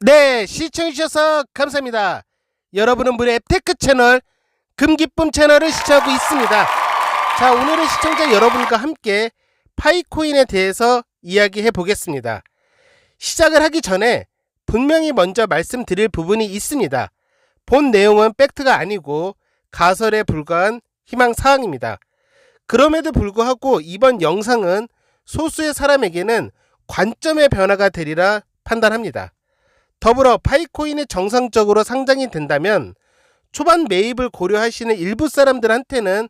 네, 시청해주셔서 감사합니다. 여러분은 무려 앱테크 채널 금기쁨 채널을 시청하고 있습니다. 자, 오늘은 시청자 여러분과 함께 파이코인에 대해서 이야기해 보겠습니다. 시작을 하기 전에 분명히 먼저 말씀드릴 부분이 있습니다. 본 내용은 팩트가 아니고 가설에 불과한 희망사항입니다. 그럼에도 불구하고 이번 영상은 소수의 사람에게는 관점의 변화가 되리라 판단합니다. 더불어 파이코인이 정상적으로 상장이 된다면 초반 매입을 고려하시는 일부 사람들한테는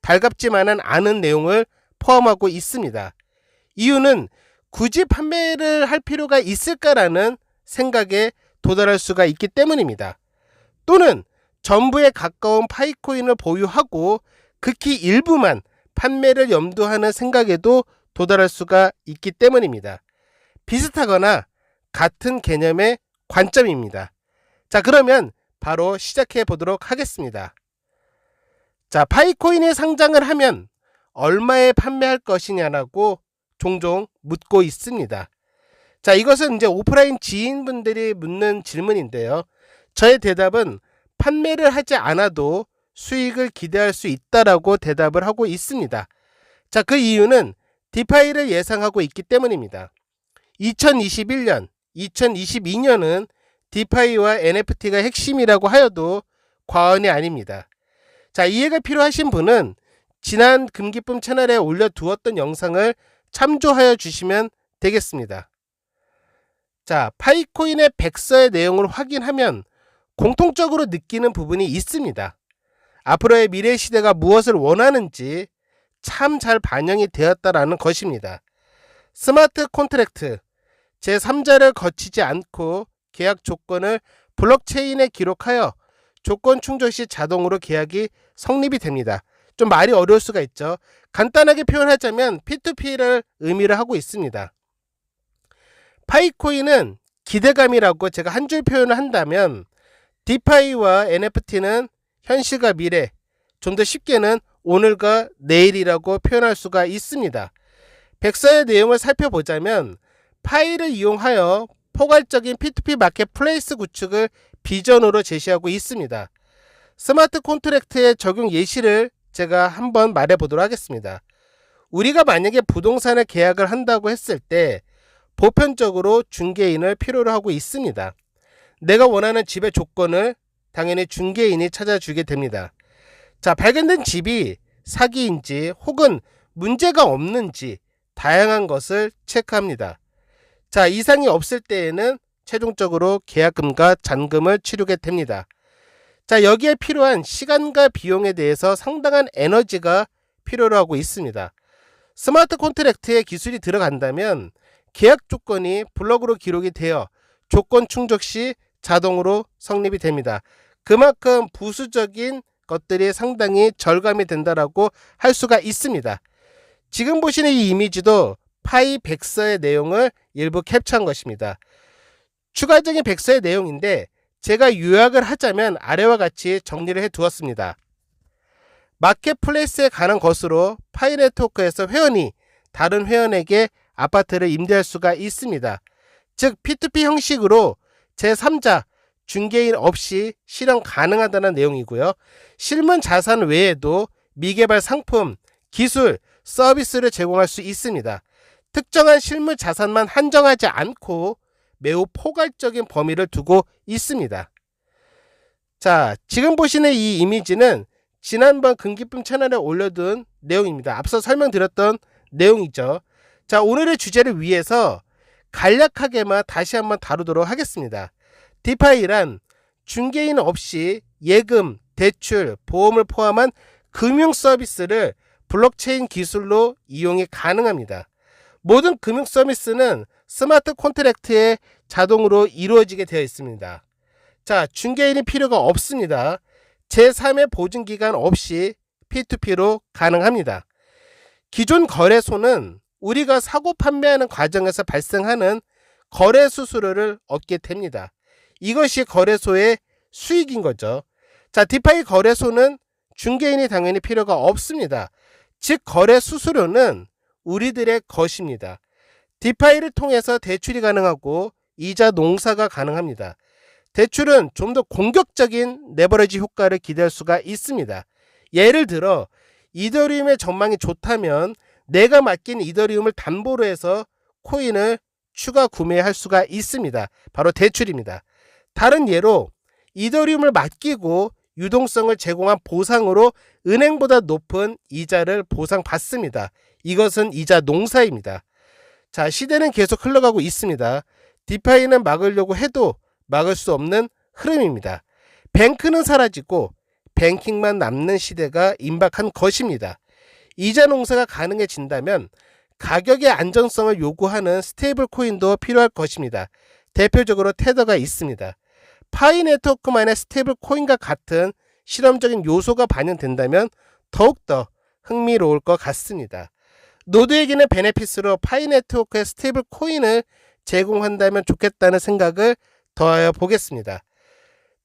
달갑지만은 않은 내용을 포함하고 있습니다. 이유는 굳이 판매를 할 필요가 있을까라는 생각에 도달할 수가 있기 때문입니다. 또는 전부에 가까운 파이코인을 보유하고 극히 일부만 판매를 염두하는 생각에도 도달할 수가 있기 때문입니다. 비슷하거나 같은 개념의 관점입니다. 자, 그러면 바로 시작해 보도록 하겠습니다. 자, 파이코인이 상장을 하면 얼마에 판매할 것이냐라고 종종 묻고 있습니다. 자, 이것은 이제 오프라인 지인분들이 묻는 질문인데요. 저의 대답은 판매를 하지 않아도 수익을 기대할 수 있다라고 대답을 하고 있습니다. 자, 그 이유는 디파이를 예상하고 있기 때문입니다. 2021년, 2022년은 디파이와 NFT가 핵심이라고 하여도 과언이 아닙니다. 자, 이해가 필요하신 분은 지난 금기쁨 채널에 올려두었던 영상을 참조하여 주시면 되겠습니다. 자, 파이코인의 백서의 내용을 확인하면 공통적으로 느끼는 부분이 있습니다. 앞으로의 미래 시대가 무엇을 원하는지 참 잘 반영이 되었다라는 것입니다. 스마트 콘트랙트 제3자를 거치지 않고 계약 조건을 블록체인에 기록하여 조건 충족 시 자동으로 계약이 성립이 됩니다. 좀 말이 어려울 수가 있죠. 간단하게 표현하자면 P2P를 의미를 하고 있습니다. 파이코인은 기대감이라고 제가 한 줄 표현을 한다면 디파이와 NFT는 현실과 미래, 좀 더 쉽게는 오늘과 내일이라고 표현할 수가 있습니다. 백서의 내용을 살펴보자면 파이를 이용하여 포괄적인 P2P 마켓플레이스 구축을 비전으로 제시하고 있습니다. 스마트 콘트랙트의 적용 예시를 제가 한번 말해 보도록 하겠습니다. 우리가 만약에 부동산을 계약을 한다고 했을 때 보편적으로 중개인을 필요로 하고 있습니다. 내가 원하는 집의 조건을 당연히 중개인이 찾아주게 됩니다. 자, 발견된 집이 사기인지 혹은 문제가 없는지 다양한 것을 체크합니다. 자, 이상이 없을 때에는 최종적으로 계약금과 잔금을 치르게 됩니다. 자, 여기에 필요한 시간과 비용에 대해서 상당한 에너지가 필요로 하고 있습니다. 스마트 콘트랙트에 기술이 들어간다면 계약 조건이 블록으로 기록이 되어 조건 충족 시 자동으로 성립이 됩니다. 그만큼 부수적인 것들이 상당히 절감이 된다라고 할 수가 있습니다. 지금 보시는 이 이미지도 파이 백서의 내용을 일부 캡처한 것입니다. 추가적인 백서의 내용인데 제가 요약을 하자면 아래와 같이 정리를 해 두었습니다. 마켓플레이스에 관한 것으로 파이 네트워크에서 회원이 다른 회원에게 아파트를 임대할 수가 있습니다. 즉 P2P 형식으로 제3자 중개인 없이 실현 가능하다는 내용이고요. 실문 자산 외에도 미개발 상품, 기술, 서비스를 제공할 수 있습니다. 특정한 실물 자산만 한정하지 않고 매우 포괄적인 범위를 두고 있습니다. 자, 지금 보시는 이 이미지는 지난번 금기쁨 채널에 올려둔 내용입니다. 앞서 설명드렸던 내용이죠. 자, 오늘의 주제를 위해서 간략하게만 다시 한번 다루도록 하겠습니다. 디파이란 중개인 없이 예금, 대출, 보험을 포함한 금융 서비스를 블록체인 기술로 이용이 가능합니다. 모든 금융 서비스는 스마트 콘트랙트에 자동으로 이루어지게 되어 있습니다. 자, 중개인이 필요가 없습니다. 제3의 보증 기간 없이 P2P로 가능합니다. 기존 거래소는 우리가 사고 판매하는 과정에서 발생하는 거래 수수료를 얻게 됩니다. 이것이 거래소의 수익인 거죠. 자, 디파이 거래소는 중개인이 당연히 필요가 없습니다. 즉, 거래 수수료는 우리들의 것입니다. 디파이를 통해서 대출이 가능하고 이자 농사가 가능합니다. 대출은 좀 더 공격적인 레버리지 효과를 기대할 수가 있습니다. 예를 들어 이더리움의 전망이 좋다면 내가 맡긴 이더리움을 담보로 해서 코인을 추가 구매할 수가 있습니다. 바로 대출입니다. 다른 예로 이더리움을 맡기고 유동성을 제공한 보상으로 은행보다 높은 이자를 보상받습니다. 이것은 이자 농사입니다. 자, 시대는 계속 흘러가고 있습니다. 디파이는 막으려고 해도 막을 수 없는 흐름입니다. 뱅크는 사라지고 뱅킹만 남는 시대가 임박한 것입니다. 이자 농사가 가능해진다면 가격의 안정성을 요구하는 스테이블 코인도 필요할 것입니다. 대표적으로 테더가 있습니다. 파이 네트워크만의 스테이블 코인과 같은 실험적인 요소가 반영된다면 더욱더 흥미로울 것 같습니다. 노드에게는 베네피스로 파이 네트워크의 스테이블 코인을 제공한다면 좋겠다는 생각을 더하여 보겠습니다.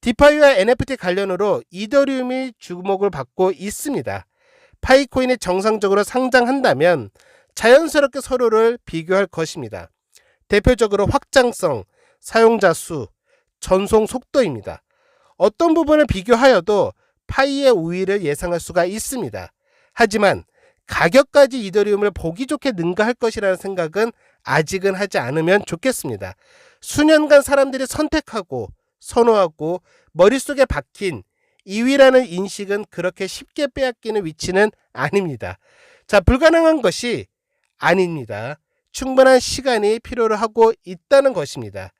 디파이와 NFT 관련으로 이더리움이 주목을 받고 있습니다. 파이코인이 정상적으로 상장한다면 자연스럽게 서로를 비교할 것입니다. 대표적으로 확장성, 사용자 수, 전송 속도입니다. 어떤 부분을 비교하여도 파이의 우위를 예상할 수가 있습니다. 하지만 가격까지 이더리움을 보기 좋게 능가할 것이라는 생각은 아직은 하지 않으면 좋겠습니다. 수년간 사람들이 선택하고 선호하고 머릿속에 박힌 2위라는 인식은 그렇게 쉽게 빼앗기는 위치는 아닙니다. 자, 불가능한 것이 아닙니다. 충분한 시간이 필요로 하고 있다는 것입니다.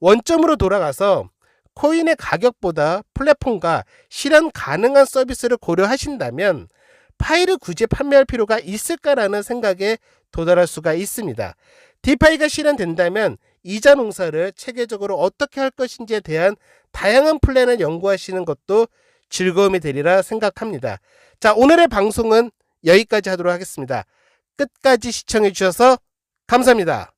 원점으로 돌아가서 코인의 가격보다 플랫폼과 실현 가능한 서비스를 고려하신다면 파이를 굳이 판매할 필요가 있을까라는 생각에 도달할 수가 있습니다. 디파이가 실현된다면 이자 농사를 체계적으로 어떻게 할 것인지에 대한 다양한 플랜을 연구하시는 것도 즐거움이 되리라 생각합니다. 자, 오늘의 방송은 여기까지 하도록 하겠습니다. 끝까지 시청해 주셔서 감사합니다.